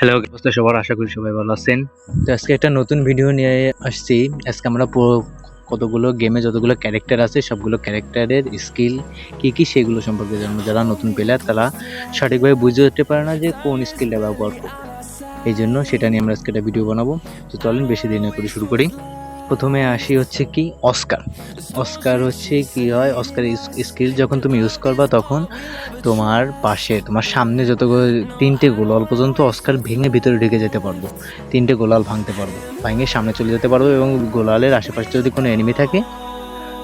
Hello অবস্থা সবার? আশা করি সবাই ভালো আছেন। তো আজকে একটা নতুন ভিডিও নিয়ে আসছি। আজকে আমরা কতগুলো গেমে যতগুলো ক্যারেক্টার আছে, সবগুলো ক্যারেক্টারের স্কিল কী কী সেগুলো সম্পর্কে জানব। যারা নতুন প্লেয়ার তারা সঠিকভাবে বুঝে উঠতে পারে না যে কোন স্কিলটা ব্যবহার করবে। এই জন্য সেটা নিয়ে আমরা আজকে একটা ভিডিও বানাবো। তো চলেন, বেশি দিন করে শুরু করি। প্রথমে আসি হচ্ছে কি? অস্কার অস্কার হচ্ছে কি হয়? অস্কার স্কিল যখন তুমি ইউজ করবা তখন তোমার পাশে, তোমার সামনে যতগুলো, তিনটে গোলাল পর্যন্ত অস্কার ভেঙে ভিতরে ঢুকে যেতে পারব। তিনটে গোলাল ভাঙতে পারব, ভাঙে সামনে চলে যেতে পারব এবং গোলালের আশেপাশে যদি কোনো এনিমি থাকে,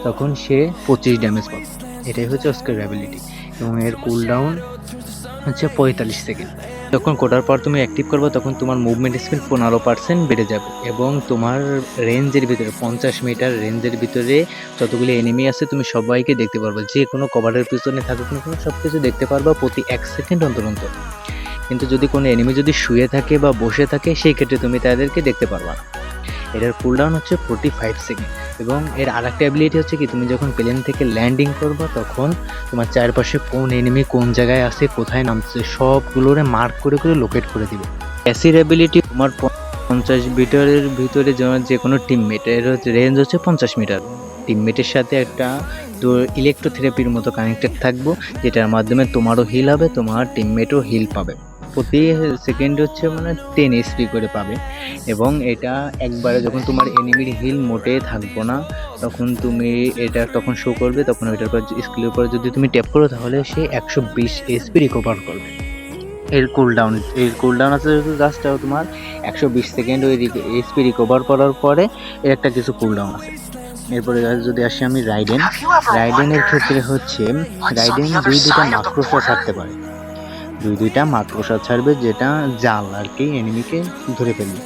তখন সে পঁচিশ ড্যামেজ পাবে। এটাই হচ্ছে অস্কার অ্যাবিলিটি এবং এর কুল ডাউন হচ্ছে পঁয়তাল্লিশ সেকেন্ড যখন কোটার পর তুমি অ্যাক্টিভ করবে, তখন তোমার মুভমেন্ট স্পিড পনেরো পার্সেন্ট বেড়ে যাবে এবং তোমার রেঞ্জের ভিতরে, পঞ্চাশ মিটার রেঞ্জের ভিতরে যতগুলি এনিমি আছে তুমি সবাইকে দেখতে পারবে। যে কোনো কভারের পিছনে থাকুক না কেন সব কিছু দেখতে পারবা প্রতি এক সেকেন্ড অন্তর অন্তর। কিন্তু যদি কোনো এনিমি যদি শুয়ে থাকে বা বসে থাকে, সেই ক্ষেত্রে তুমি তাদেরকে দেখতে পারবা না। এটার কুলডাউন হচ্ছে ফোর্টি ফাইভ সেকেন্ড এবং এর আর একটা অ্যাবিলিটি হচ্ছে কি, তুমি যখন প্লেন থেকে ল্যান্ডিং করবা, তখন তোমার চারপাশে কোন এনিমি কোন জায়গায় আছে, কোথায় নামছে, সবগুলোরে মার্ক করে করে লোকেট করে দিবে। অ্যাসির অ্যাবিলিটি তোমার পঞ্চাশ মিটারের ভিতরে যে কোনো টিমমেট এর রেঞ্জ হচ্ছে পঞ্চাশ মিটার টিমমেটের সাথে একটা ইলেকট্রোথেরাপির মতো কানেক্টেড থাকব, যেটার মাধ্যমে তোমারও হিল হবে, তোমার টিমমেটও হিল পাবে। প্রতি সেকেন্ড হচ্ছে মানে টেন এসপি করে পাবে। এবং এটা একবারে যখন তোমার এনিমির হিল মোটে থাকব না তখন তুমি এটা তখন শো করবে তখন ওইটার পর স্কিলের উপর যদি তুমি ট্যাপ করো তাহলে সে একশো বিশ এসপি রিকভার করবে। এর কুলডাউন এর কুলডাউন আছে জাস্ট তোমার একশো বিশ সেকেন্ড ওই এসপি রিকভার করার পরে এর একটা কিছু কুলডাউন আছে। এরপরে যদি আসি আমি রাইডেন রাইডেনের ক্ষেত্রে হচ্ছে রাইডেন দুই দুটা মাক্রোসা ছাড়তে পারে। দুই দুইটা মাক্রোসা ছাড়বে, যেটা জাল আর কি এনিমিকে ধরে ফেলবে।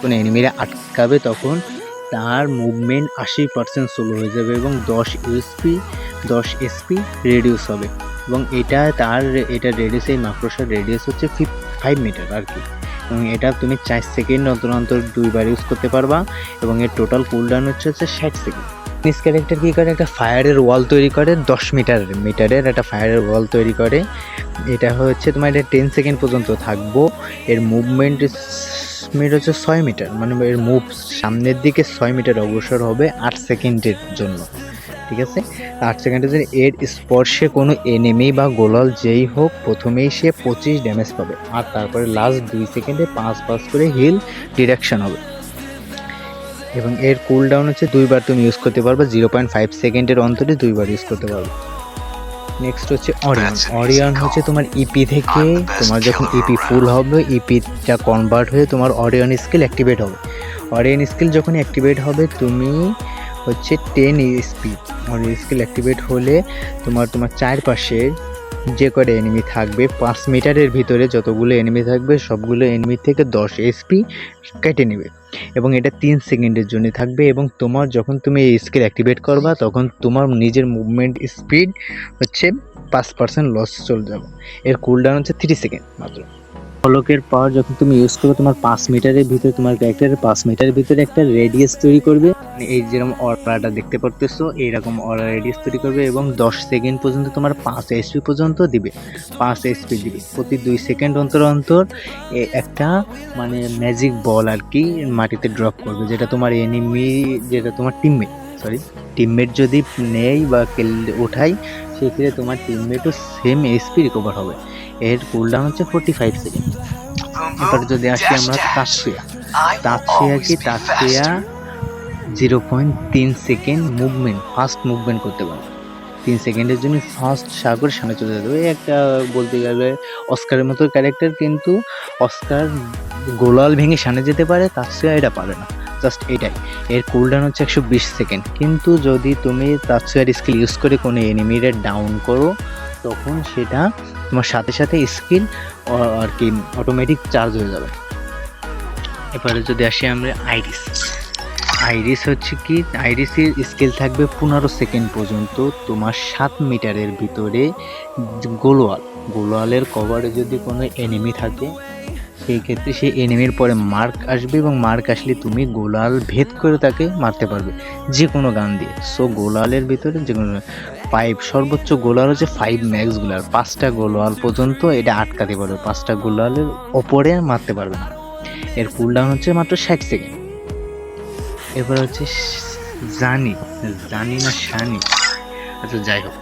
কোনো এনিমিরা আটকাবে তখন তার মুভমেন্ট আশি পার্সেন্ট স্লো হয়ে যাবে এবং দশ ইউএসপি দশ এসপি রেডিউস হবে। এবং এটা তার, এটা রেডিয়াস এই মাক্রোসার রেডিউস হচ্ছে ফিফ ফাইভ মিটার আর কি। এবং এটা তুমি চার সেকেন্ড অন্তর অন্তর দুইবার ইউজ করতে পারবা এবং এর টোটাল কুলডাউন হচ্ছে হচ্ছে ষাট সেকেন্ড নিস ক্যারেক্টার কী করে? একটা ফায়ারের ওয়াল তৈরি করে, দশ মিটার মিটারের একটা ফায়ারের ওয়াল তৈরি করে। এটা হচ্ছে তোমার এটা টেন সেকেন্ড পর্যন্ত থাকব। এর মুভমেন্ট স্পিড হচ্ছে ছয় মিটার মানে এর মুভ সামনের দিকে ছয় মিটার অগ্রসর হবে আট সেকেন্ডের জন্য, ঠিক আছে? আট সেকেন্ডের জন্য এর স্পর্শে কোনো এনিমি বা গোলাল যেই হোক, প্রথমেই সে পঁচিশ ড্যামেজ পাবে। আর তারপরে লাস্ট দুই সেকেন্ডে পাঁচ পাঁচ করে হিল ডিরেকশন হবে। এবং এর কুল ডাউন হচ্ছে দুইবার তুমি ইউজ করতে পারবে জিরো পয়েন্ট ফাইভ সেকেন্ডের অন্তরে দুইবার ইউজ করতে পারবে। নেক্সট হচ্ছে অরিয়ন অরিয়ন হচ্ছে তোমার ইপি থেকে তোমার যখন ইপি ফুল হবে ইপিটা কনভার্ট হয়ে তোমার অরিয়ন স্কিল অ্যাক্টিভেট হবে। অরিয়ন স্কিল যখন অ্যাক্টিভেট হবে তুমি হচ্ছে ten speed Orion skill activate হলে তোমার তোমার চারপাশে যে কটা এনিমি থাকবে পাঁচ মিটারের ভিতরে যতগুলো এনিমি থাকবে সবগুলো এনিমি থেকে দশ এসপি কেটে নেবে। এবং এটা তিন সেকেন্ডের জন্য থাকবে এবং তোমার যখন তুমি এই স্কিল অ্যাক্টিভেট করবা, তখন তোমার নিজের মুভমেন্ট স্পিড হচ্ছে পাঁচ পার্সেন্ট লস চলে যাবে। এর কুলডাউন হচ্ছে থ্রি সেকেন্ড মাত্র। ফলকের পাওয়ার যখন তুমি ইউজ করবে, তোমার পাঁচ মিটারের ভিতরে, তোমার ক্যারেক্টারের পাঁচ মিটারের ভিতরে একটা রেডিয়াস তৈরি করবে। মানে এই যেরকম অরাটা দেখতে পারতেছো, এইরকম অরা রেডিয়াস তৈরি করবে এবং দশ সেকেন্ড পর্যন্ত তোমার পাঁচ এসপি পর্যন্ত দিবে। পাঁচ এসপি দিবে। প্রতি দুই সেকেন্ড অন্তর অন্তর একটা মানে ম্যাজিক বল আর কি মাটিতে ড্রপ করবে, যেটা তোমার এনিমি যেটা তোমার টিমমেট সরি টিমমেট যদি নেই বা কেল ওঠাই সেক্ষেত্রে তোমার টিমমেটও সেম এসপি রিকভার হবে। এর কুলডাউন হচ্ছে ফোর্টি ফাইভ সেকেন্ড এবার যদি আসি আমরা তাসফিয়া তাসফিয়া কি? তাসফিয়া জিরো পয়েন্ট তিন সেকেন্ড মুভমেন্ট ফাস্ট মুভমেন্ট করতে পারে। তিন সেকেন্ডের জন্য ফার্স্ট সাগর সামনে চলে যেতে হবে। একটা বলতে গেলে অস্কারের মতো ক্যারেক্টার কিন্তু অস্কার গোলাল ভেঙে সামনে যেতে পারে তাসফিয়া এটা পারে না। জাস্ট এটাই। এর কুলডাউন হচ্ছে একশো বিশ সেকেন্ড কিন্তু যদি তুমি তাসফিয়ার স্কিল ইউজ করে কোনো এনিমিরে ডাউন করো তখন সেটা তোমার সাথে সাথে স্কিল আর কি অটোমেটিক চার্জ হয়ে যাবে। এবারে যদি আসি আমরা আইরিস আইরিস হচ্ছে কি? আইরিসের স্কেল থাকবে পনেরো সেকেন্ড পর্যন্ত তোমার সাত মিটারের ভিতরে গোলোয়াল গোলোয়ালের কভারে যদি কোনো এনিমি থাকে, সেই ক্ষেত্রে সেই এনিমির পরে মার্ক আসবে এবং মার্ক আসলে তুমি গোলাল ভেদ করে তাকে মারতে পারবে যে কোনো গান দিয়ে। সো গোলালের ভিতরে যে কোনো ফাইভ সর্বোচ্চ গোলার হচ্ছে ফাইভ ম্যাক্স গোলার পাঁচটা গোলার পর্যন্ত এটা আটকাতে পারবে, পাঁচটা গোলারের ওপরে মারতে পারবে না। এর কুল ডাউন হচ্ছে মাত্র ষাট সেকেন্ড এরপর হচ্ছে জানি জানি না শানি। আচ্ছা যাই হোক।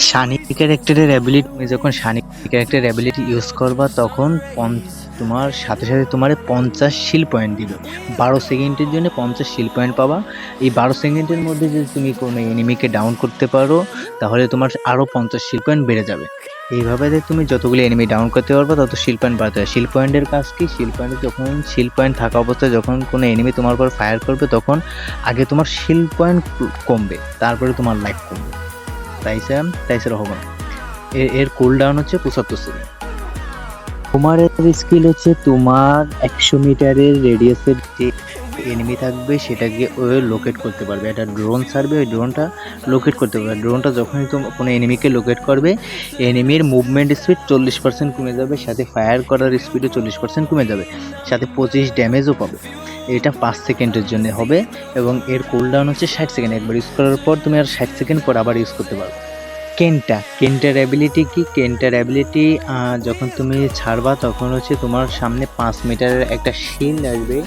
শানি ক্যারেক্টারের অ্যাবিলিটি যখন শানি ক্যারেক্টারের অ্যাবিলিটি ইউজ করবা, তখন পন- তোমার সাথে সাথে তোমার পঞ্চাশ শিল পয়েন্ট দিবে। বারো সেকেন্ডের জন্য পঞ্চাশ শিল পয়েন্ট পাবা। এই বারো সেকেন্ডের মধ্যে যদি তুমি কোনো এনিমিকে ডাউন করতে পারো, তাহলে তোমার আরও পঞ্চাশ শিল পয়েন্ট বেড়ে যাবে। এইভাবে তুমি যতগুলো এনিমি ডাউন করতে পারবে, তত শিল পয়েন্ট বাড়তে হবে শিল পয়েন্টের কাজ কি? শিল পয়েন্টে যখন শিল পয়েন্ট থাকা অবস্থায় যখন কোনো এনিমি তোমার উপর ফায়ার করবে, তখন আগে তোমার শিল পয়েন্ট কমবে, তারপরে তোমার লাইফ কমবে। তাই স্যার তাই স্যার হবে না। এর কুল ডাউন হচ্ছে পঁচাত্তর সেকেন্ড তোমার স্কিল হচ্ছে, তোমার একশো মিটারের রেডিয়াসের যে এনিমি থাকবে সেটাকে ও লোকেট করতে পারবে। একটা ড্রোন ছাড়বে, ওই ড্রোনটা লোকেট করতে পারবে। ড্রোনটা যখনই তুমি, কোনো এনিমিকে লোকেট করবে এনিমির মুভমেন্ট স্পিড চল্লিশ পার্সেন্ট কমে যাবে, সাথে ফায়ার করার স্পিডও চল্লিশ পার্সেন্ট কমে যাবে, সাথে পঁচিশ ড্যামেজও পাবে। এটা পাঁচ সেকেন্ডের জন্য হবে এবং এর কুল ডাউন হচ্ছে ষাট সেকেন্ড। একবার ইউজ করার পর তুমি আর ষাট সেকেন্ড পর আবার ইউজ করতে পারবে। কেনটা? কেনটার অ্যাবিলিটি কি? কেনটার অ্যাবিলিটি যখন তুমি ছাড়বা তখন হচ্ছে তোমার সামনে পাঁচ মিটারের একটা শিল আসবে।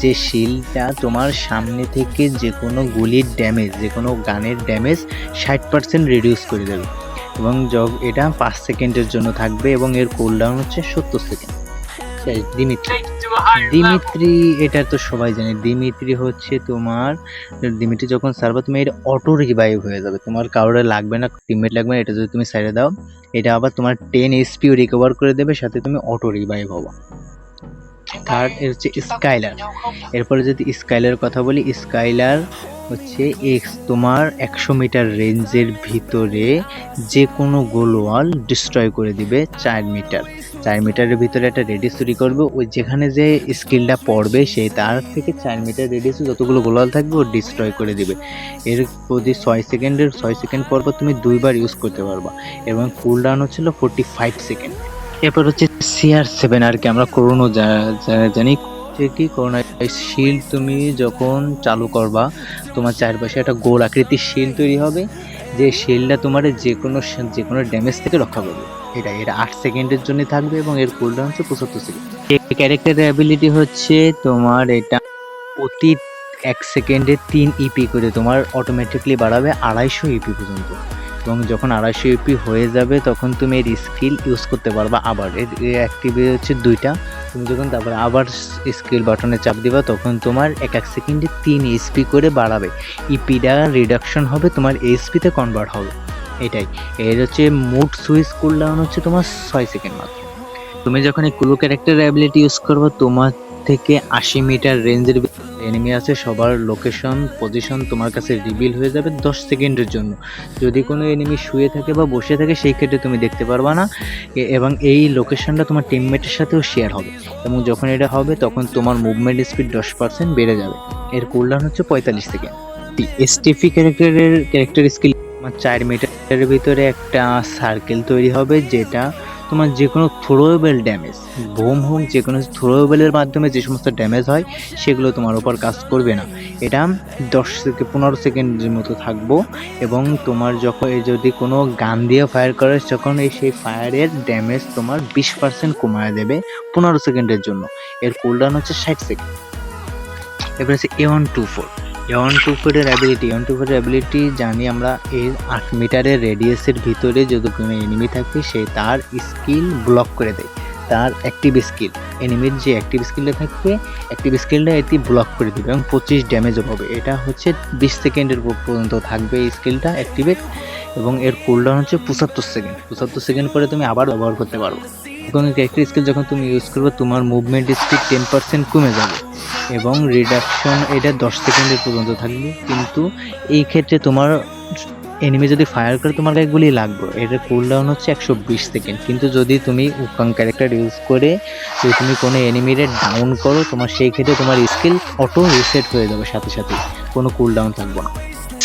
যে শিলটা তোমার সামনে থেকে যে কোনো গুলির ড্যামেজ যে কোনো গানের ড্যামেজ ষাট পার্সেন্ট রিডিউস করে দেবে। এবং এটা পাঁচ সেকেন্ডের জন্য থাকবে এবং এর কুল ডাউন হচ্ছে সত্তর সেকেন্ড দিমিত্রি দিমিত্রি এটা তো সবাই জানে। দিমিত্রি হচ্ছে তোমার দিমিত্রি যখন সারবে তুমি এটা অটো রিভাইভ হয়ে যাবে। তোমার কারোর লাগবে না টিমমেট লাগবে না এটা যদি তুমি সাইডে দাও এটা আবার তোমার টেন এসপিও রিকভার করে দেবে সাথে তুমি অটো রিভাইভ হব। থার্ড হচ্ছে স্কাইলার এরপরে যদি স্কাইলার কথা বলি স্কাইলার হচ্ছে এক্স তোমার একশো মিটার রেঞ্জের ভিতরে যে কোনো গোলওয়াল ডিস্ট্রয় করে দিবে চার মিটার। চার মিটারের ভিতরে একটা রেডিয়াস তৈরি করবে, ওই যেখানে যে স্কিলটা পড়বে সেই তার থেকে চার মিটার রেডিয়াসে যতগুলো গোলাল থাকবে ও ডিস্ট্রয় করে দিবে। এর প্রতি ছয় সেকেন্ডের, ছয় সেকেন্ড পর পর তুমি দুইবার ইউজ করতে পারবা এবং কুল ডাউন হচ্ছিল ফোর্টি ফাইভ সেকেন্ড এরপর হচ্ছে সিআর সেভেন আর কি, আমরা করোনা জানি কি করোনা শিল্ড তুমি যখন চালু করবা, তোমার চারপাশে একটা গোল আকৃতির শিল্ড তৈরি হবে, যে শিল্ডটা তোমার যে কোনো যে কোনো ড্যামেজ থেকে রক্ষা করবে। এটা এটা আট সেকেন্ডের জন্য থাকবে এবং এর কুলডাউন হচ্ছে পঁচাত্তর সেকেন্ড ক্যারেক্টারের অ্যাবিলিটি হচ্ছে তোমার এটা প্রতি এক সেকেন্ডে তিন ইপি করে তোমার অটোমেটিকলি বাড়াবে আড়াইশো ইপি পর্যন্ত। এবং যখন আড়াইশো ইপি হয়ে যাবে, তখন তুমি এর স্কিল ইউজ করতে পারবা আবার। এর অ্যাক্টিভ হচ্ছে দুইটা। তুমি যখন তারপর আবার স্কিল বাটনে চাপ দিবা, তখন তোমার এক এক সেকেন্ডে তিন এসপি করে বাড়াবে। ইপিটা রিডাকশন হবে, তোমার এসপিতে কনভার্ট হবে। এটাই। এর হচ্ছে মুড সুইচ কুলডাউন হচ্ছে তোমার ছয় সেকেন্ড মাত্র। তুমি যখন এই কুলো ক্যারেক্টার অ্যাবিলিটি ইউজ করবে, তোমার থেকে আশি মিটার রেঞ্জের এনিমি আছে, সবার লোকেশন পজিশন তোমার কাছে রিভিল হয়ে যাবে দশ সেকেন্ডের জন্য। যদি কোনো এনিমি শুয়ে থাকে বা বসে থাকে, সেই ক্ষেত্রে তুমি দেখতে পারবা না। এবং এই লোকেশনটা তোমার টিমমেটের সাথেও শেয়ার হবে। এবং যখন এটা হবে, তখন তোমার মুভমেন্ট স্পিড দশ পার্সেন্ট বেড়ে যাবে। এর কুলডাউন হচ্ছে পঁয়তাল্লিশ সেকেন্ড। এসটিপি ক্যারেক্টারের ক্যারেক্টার স্কিল তোমার চার মিটারের ভিতরে একটা সার্কেল তৈরি হবে, যেটা তোমার যে কোনো থ্রোয়েবল ড্যামেজ বোম হোক যে কোনো থ্রোয়েবলের মাধ্যমে যে সমস্ত ড্যামেজ হয়, সেগুলো তোমার উপর কাজ করবে না। এটা দশ থেকে পনেরো সেকেন্ডের মতো থাকব এবং তোমার যখন যদি কোনো গান দিয়ে ফায়ার করে, তখন এই সেই ফায়ারের ড্যামেজ তোমার বিশ পার্সেন্ট কমায় দেবে পনেরো সেকেন্ডের জন্য। এর কুলডাউন হচ্ছে ষাট সেকেন্ড। এবার হচ্ছে A one two four A one two ফোরের অ্যাবিলিটি ওয়ান টু ফোরের অ্যাবিলিটি জানি আমরা এই আট মিটারের রেডিয়াসের ভিতরে যদি কোনো এনিমি থাকবে, সে তার স্কিল ব্লক করে দেয়। তার অ্যাক্টিভ স্কিল এনিমির যে অ্যাক্টিভ স্কিলটা থাকবে অ্যাক্টিভ স্কিলটা এটি ব্লক করে দেবে এবং পঁচিশ ড্যামেজও পাবে। এটা হচ্ছে বিশ সেকেন্ডের পর্যন্ত থাকবে এই স্কিলটা অ্যাক্টিভেট এবং এর কুলডাউন হচ্ছে পঁচাত্তর সেকেন্ড পঁচাত্তর সেকেন্ড পরে তুমি আবার ব্যবহার করতে পারো। এবং ক্যারেক্টার স্কিল যখন তুমি ইউজ করবে, তোমার মুভমেন্ট স্পিড টেন পার্সেন্ট কমে যাবে এবং রিডাকশন এটা দশ সেকেন্ডের পর্যন্ত থাকবে। কিন্তু এই ক্ষেত্রে তোমার এনিমি যদি ফায়ার করে, তোমার গায়ে গুলি লাগবে। এটার কুল ডাউন হচ্ছে একশো বিশ সেকেন্ড কিন্তু যদি তুমি উকাং ক্যারেক্টার ইউজ করে, যদি তুমি কোনো এনিমিরে ডাউন করো, তোমার সেই ক্ষেত্রে তোমার স্কিল অটো রিসেট হয়ে যাবে সাথে সাথে কোনো কুল ডাউন থাকবে না।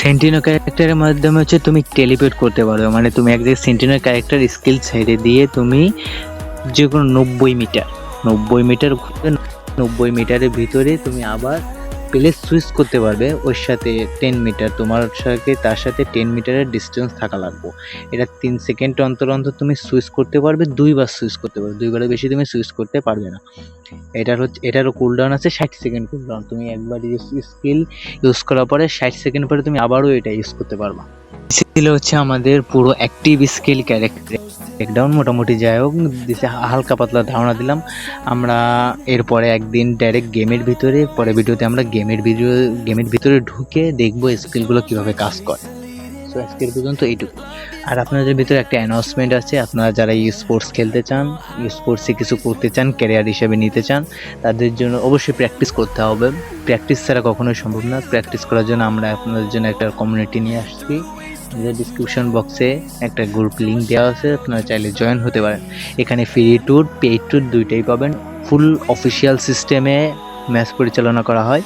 সেন্টিনো ক্যারেক্টারের মাধ্যমে হচ্ছে তুমি টেলিপোর্ট করতে পারো মানে তুমি এক জায়গায় সেন্টিনো ক্যারেক্টার স্কিল ছেড়ে দিয়ে তুমি যে কোনো নব্বই মিটার নব্বই মিটার নব্বই মিটারের ভিতরে তুমি আবার প্লেস সুইচ করতে পারবে, ওর সাথে টেন মিটার তোমার সাথে, তার সাথে টেন মিটারের ডিস্টেন্স থাকা লাগবে। এটা তিন সেকেন্ড অন্তর অন্তর তুমি সুইচ করতে পারবে, দুইবার সুইচ করতে পারবে। দুইবারের বেশি তুমি সুইচ করতে পারবে না। এটার হচ্ছে এটারও কুলডাউন আছে ষাট সেকেন্ড কুলডাউন তুমি একবার স্কিল ইউজ করার পরে ষাট সেকেন্ড পরে তুমি আবারও এটা ইউজ করতে পারবা। ছিল হচ্ছে আমাদের পুরো অ্যাক্টিভ স্কেল ক্যারেক্টার ব্রেকডাউন মোটামুটি যাই হোক হালকা পাতলা ধারণা দিলাম। আমরা এরপরে একদিন ডাইরেক্ট গেমের ভিতরে পরে ভিডিওতে আমরা গেমের ভিডিও গেমের ভিতরে ঢুকে দেখব স্কিলগুলো কীভাবে কাজ করে। সো আজকের পর্যন্ত এইটুকু। আর আপনাদের ভিতরে একটা অ্যানাউন্সমেন্ট আছে, আপনারা যারা ই স্পোর্টস খেলতে চান স্পোর্টসে কিছু করতে চান ক্যারিয়ার হিসেবে নিতে চান, তাদের জন্য অবশ্যই প্র্যাকটিস করতে হবে। প্র্যাকটিস ছাড়া কখনোই সম্ভব না। প্র্যাকটিস করার জন্য আমরা আপনাদের জন্য একটা কমিউনিটি নিয়ে আসছি। ডিসক্রিপশন বক্সে একটা গ্রুপ লিঙ্ক দেওয়া আছে, আপনারা চাইলে জয়েন হতে পারেন। এখানে ফ্রি ট্যুর পেইড ট্যুর দুইটাই পাবেন। ফুল অফিসিয়াল সিস্টেমে ম্যাচ পরিচালনা করা হয়।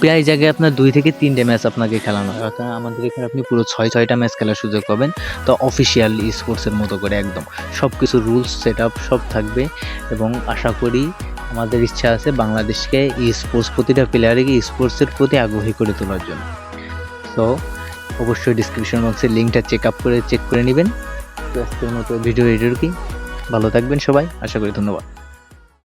প্রায় জায়গায় আপনার দুই থেকে তিনটে ম্যাচ আপনাকে খেলানো হয়। অর্থাৎ আমাদের এখানে আপনি পুরো ছয়, ছয়টা ম্যাচ খেলার সুযোগ পাবেন। তো অফিসিয়াল স্পোর্টসের মতো করে একদম। সব কিছু রুলস সেট আপ সব থাকবে। এবং আশা করি আমাদের ইচ্ছা আছে বাংলাদেশকে ই স্পোর্টস প্রতিটা প্লেয়ারকে স্পোর্টসের প্রতি আগ্রহী করে তোলার জন্য। সো অবশ্যই ডিসক্রিপশন বক্সে লিঙ্কটা চেক আপ করে চেক করে নেবেন। তো আজকের মতো ভিডিও এডিটর কি ভালো থাকবেন সবাই। আশা করি ধন্যবাদ।